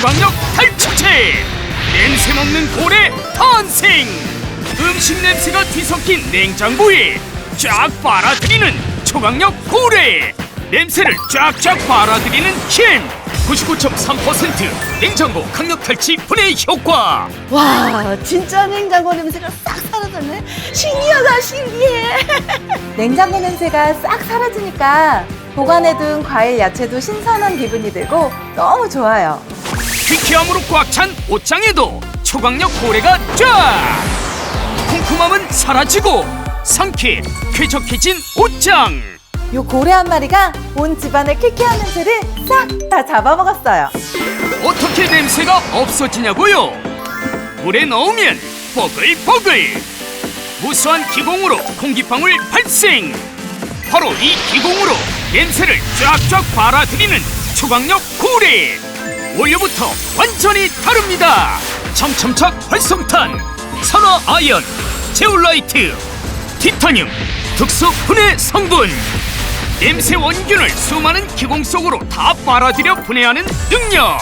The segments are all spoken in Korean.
초강력 탈취제 냄새 먹는 고래 탄생! 음식 냄새가 뒤섞인 냉장고에 쫙 빨아들이는 초강력 고래! 냄새를 쫙쫙 빨아들이는 힘 99.3% 냉장고 강력 탈취 분해 효과! 와 진짜 냉장고 냄새가 싹 사라졌네. 신기하다 신기해. 냉장고 냄새가 싹 사라지니까 보관해둔 과일 야채도 신선한 기분이 들고 너무 좋아요. 퀴퀴함으로 꽉 찬 옷장에도 초강력 고래가 쫙! 쿰쿰함은 사라지고 상쾌 쾌적해진 옷장 요 고래 한 마리가 온 집안의 퀴퀴한 냄새를 싹 다 잡아먹었어요. 어떻게 냄새가 없어지냐고요? 물에 넣으면 뽀글뽀글 무수한 기공으로 공기방울 발생 바로 이 기공으로 냄새를 쫙쫙 빨아들이는 초강력 고래 원료부터 완전히 다릅니다. 첨첨착 활성탄 산화 아연 제올라이트 티타늄 특수 분해 성분. 냄새 원균을 수많은 기공 속으로 다 빨아들여 분해하는 능력.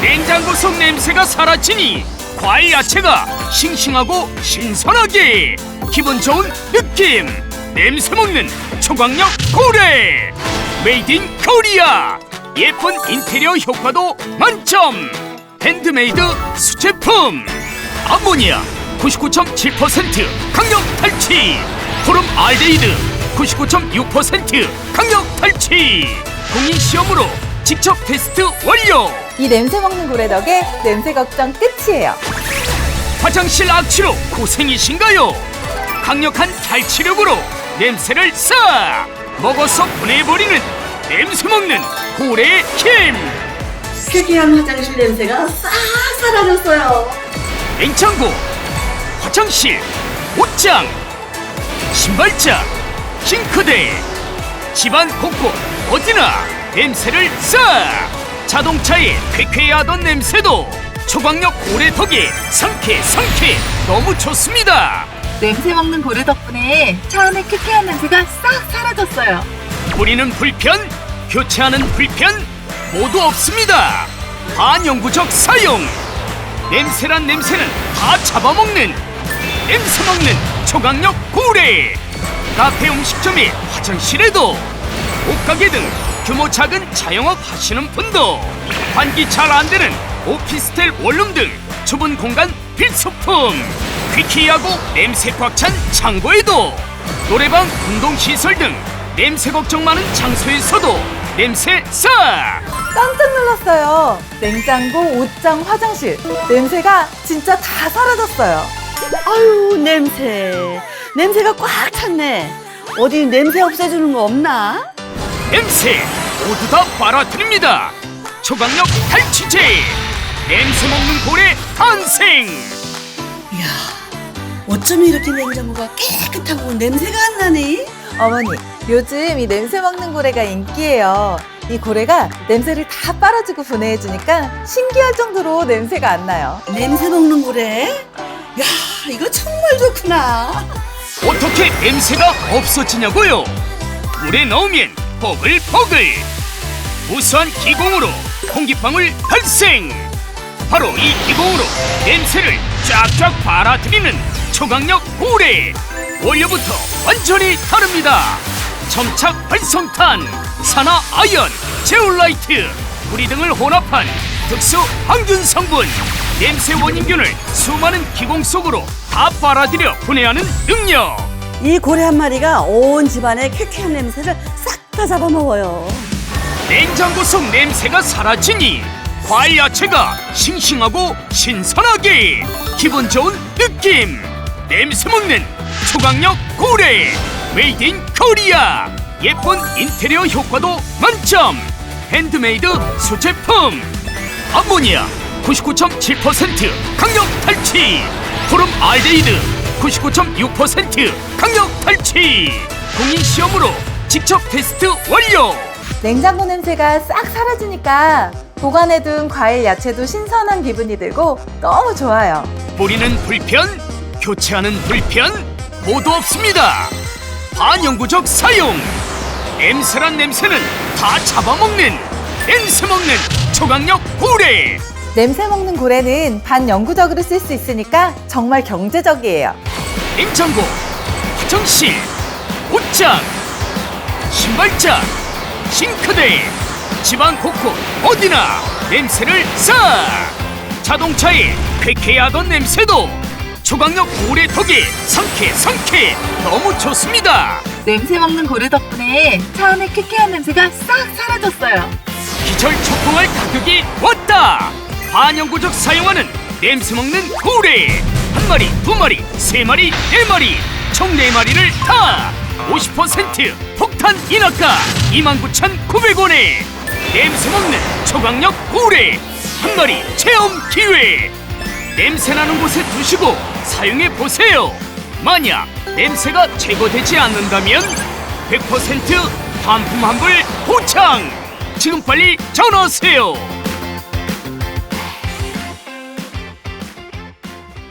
냉장고 속 냄새가 사라지니 과일 야채가 싱싱하고 신선하게 기분 좋은 느낌. 냄새 먹는 초강력 고래. 메이드 인 코리아 예쁜 인테리어 효과도 만점! 핸드메이드 수제품! 암모니아 99.7% 강력 탈취! 포름 알데히드 99.6% 강력 탈취! 공인 시험으로 직접 테스트 완료! 이 냄새 먹는 고래 덕에 냄새 걱정 끝이에요. 화장실 악취로 고생이신가요? 강력한 탈취력으로 냄새를 싹 먹어서 보내버리는 냄새 먹는 고래의 힘 특이한 화장실 냄새가 싹 사라졌어요. 냉장고 화장실 옷장 신발장 싱크대 집안 곳곳 어디나 냄새를 싹! 자동차에 쾌쾌하던 냄새도 초강력 고래 덕에 상쾌 상쾌 너무 좋습니다. 냄새 먹는 고래 덕분에 차 안의 퀴퀴한 냄새가 싹 사라졌어요. 뿌리는 불편 교체하는 불편 모두 없습니다. 반영구적 사용. 냄새란 냄새는 다 잡아먹는 냄새 먹는 초강력 고래 카페 음식점에 화장실에도 옷가게 등 규모 작은 자영업 하시는 분도. 환기 잘 안 되는 오피스텔 원룸 등 좁은 공간 필수품. 퀴퀴하고 냄새 꽉 찬 창고에도 노래방 운동시설 등 냄새 걱정 많은 장소에서도 냄새 싹 깜짝 놀랐어요. 냉장고, 옷장, 화장실 냄새가 진짜 다 사라졌어요. 아유 냄새 냄새가 꽉 찼네 어디 냄새 없애주는 거 없나? 냄새 모두 다 빨아들입니다 초강력 탈취제 냄새 먹는 고래 탄생 이야 어쩜 이렇게 냉장고가 깨끗하고 냄새가 안 나니? 어머니, 요즘 이 냄새 먹는 고래가 인기예요. 이 고래가 냄새를 다 빨아주고 분해해주니까 신기할 정도로 냄새가 안 나요. 냄새 먹는 고래? 야 이거 정말 좋구나 어떻게 냄새가 없어지냐고요 물에 넣으면 뽀글뽀글 우수한 기공으로 공기방울 발생 바로 이 기공으로 냄새를 쫙쫙 빨아들이는 초강력 고래 원료부터 완전히 다릅니다. 첨착 활성탄 산화 아연 제올라이트 구리 등을 혼합한 특수 항균 성분 냄새 원인균을 수많은 기공 속으로 다 빨아들여 분해하는 능력. 이 고래 한 마리가 온 집안의 쾌쾌한 냄새를 싹 다 잡아먹어요. 냉장고 속 냄새가 사라지니 과일 야채가 싱싱하고 신선하게 기분 좋은 느낌. 냄새 먹는 초강력 고래 메이드 인 코리아. 예쁜 인테리어 효과도 만점. 핸드메이드 수제품. 암모니아 99.7% 강력 탈취. 포름 알데히드 99.6% 강력 탈취. 공인 시험으로 직접 테스트 완료. 냉장고 냄새가 싹 사라지니까 보관해둔 과일 야채도 신선한 기분이 들고 너무 좋아요. 뿌리는 불편, 교체하는 불편 모두 없습니다. 반영구적 사용. 냄새란 냄새는 다 잡아먹는 냄새 먹는 초강력 고래. 냄새 먹는 고래는 반영구적으로 쓸 수 있으니까 정말 경제적이에요. 냉장고, 화장실, 옷장, 신발장, 싱크대, 집안 곳곳 어디나 냄새를 싹! 자동차에 쾌쾌하던 냄새도 초강력 고래 덕에 상쾌 상쾌 너무 좋습니다. 냄새 먹는 고래 덕분에 차 안의 쾌쾌한 냄새가 싹 사라졌어요. 기절 촉공할 가격이 왔다. 반영구적 사용하는 냄새 먹는 고래 한 마리, 두 마리, 세 마리, 네 마리 총 네 마리를 다50% 폭탄 인하가 29,900원에 냄새 먹는 초강력 고래 한 마리 체험 기회 냄새 나는 곳에 두시고 사용해 보세요. 만약 냄새가 제거되지 않는다면 100% 반품 환불 보장. 지금 빨리 전화하세요.